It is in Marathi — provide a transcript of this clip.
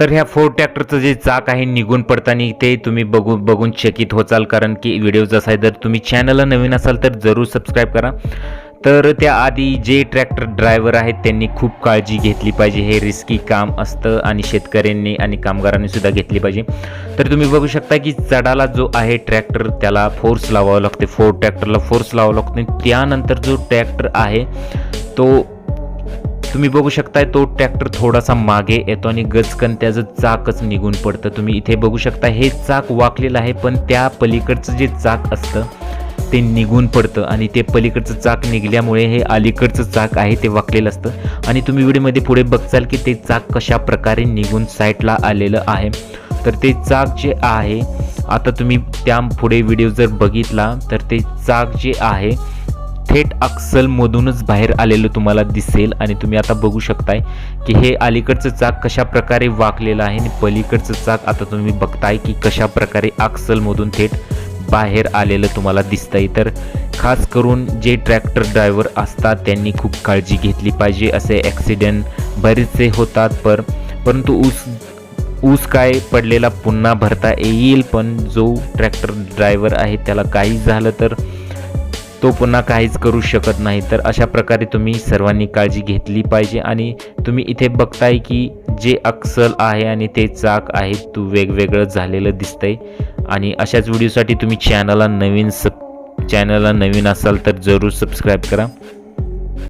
तर ह्या फोर ट्रॅक्टरचं जे चाक आहे निघून पडताना ते तुम्ही बघू बघून चकित होचाल. कारण की व्हिडिओ जसा आहे जर तुम्ही चॅनलला नवीन असाल तर जरूर सबस्क्राईब करा. तर त्याआधी जे ट्रॅक्टर ड्रायव्हर आहेत त्यांनी खूप काळजी घेतली पाहिजे. हे रिस्की काम असतं आणि शेतकऱ्यांनी आणि कामगारांनी सुद्धा घेतली पाहिजे. तर तुम्ही बघू शकता की चढाला जो आहे ट्रॅक्टर त्याला फोर्स लावावं लागते. फोर ट्रॅक्टरला फोर्स लावावं लागतो. त्यानंतर जो ट्रॅक्टर आहे तो तुम्ही बघू शकताय तो ट्रॅक्टर थोडासा मागे येतो आणि गचकन त्याचं चाकच निघून पडतं. तुम्ही इथे बघू शकता हे चाक वाकलेलं आहे पण त्या पलीकडचं जे चाक असतं ते निघून पडतं. आणि ते पलीकडचं चाक निघल्यामुळे हे अलीकडचं चाक आहे ते वाकलेलं असतं. आणि तुम्ही व्हिडिओमध्ये पुढे बघचाल की ते चाक कशा प्रकारे निघून साईडला आलेलं आहे. तर ते चाक जे आहे आता तुम्ही त्या पुढे व्हिडिओ जर बघितला तर ते चाक जे आहे थेट अक्सलमधूनच बाहेर आलेलं तुम्हाला दिसेल आणि तुम्ही आता बघू शकताय की हे अलीकडचं चाक कशा प्रकारे वाकलेलं आहे आणि पलीकडचं चाक आता तुम्ही बघताय की कशा प्रकारे अक्सलमधून थेट बाहेर आलेलं तुम्हाला दिसतंय. तर खास करून जे ट्रॅक्टर ड्रायव्हर असतात त्यांनी खूप काळजी घेतली पाहिजे. असे ॲक्सिडेंट बरेचसे होतात पर परंतु ऊस ऊस काय पडलेला पुन्हा भरता येईल पण जो ट्रॅक्टर ड्रायव्हर आहे त्याला काही झालं तर तो पुन्हा काहीच करू शकत नाही. तर अशा प्रकारे तुम्ही सर्वांनी काळजी घेतली पाहिजे आणि तुम्ही इथे बघताय की जे अक्सल आहे आणि ते चाक आहे तो वेगवेगळं झालेलं दिसतंय. आणि अशाच व्हिडिओसाठी तुम्ही चॅनलला नवीन सब चॅनलला नवीन असाल तर जरूर सबस्क्राईब करा.